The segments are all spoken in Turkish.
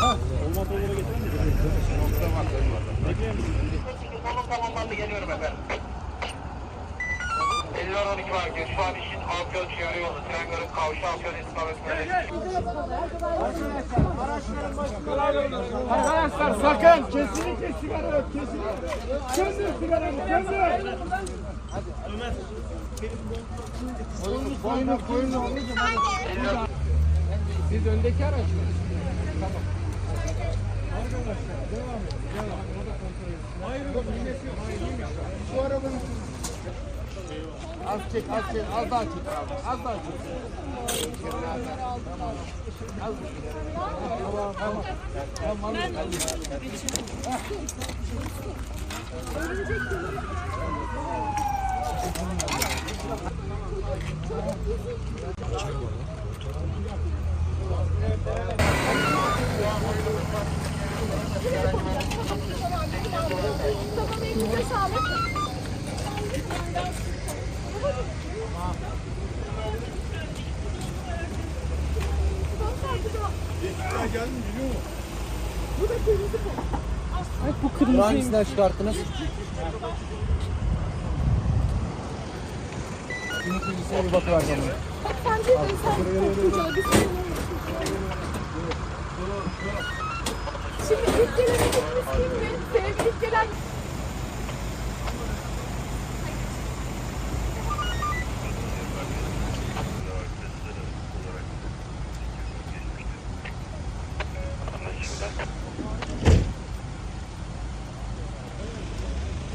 Tamam tamamlandı geliyorum efendim. 50 12 var. Şu an için Afyon çevre yolu. Tren görüp kavşa Afyon istikametinde. Arkadaşlar sakın kesinlikle sigara yok kesinlikle. Çözün sigaranı çözün. Koyunu koyunu koyunu. Siz öndeki araç mı? Tamam. Arkadaşlar devam et. Devam. Orada kontrol et. Hayır. Millet yok. Hayır iyiymiş. Şu arabanın Az çek, az çek, az daha çek abi, az daha çek. Az Tamam, tamam. Tamam, Tamam elinize sağlık. Hangisinden çıkarttınız? Günlük bilgisine bir bakıver bana. Sen de insan Şimdi ilk gelen ekibimiz kimdi? Sevgili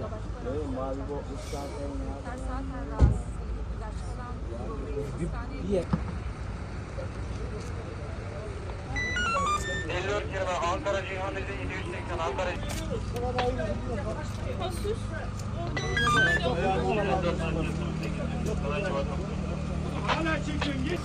ilk gelen Diye. 54 kelime Ankara Denizi 780 Ankara Hala çekiyorsun git.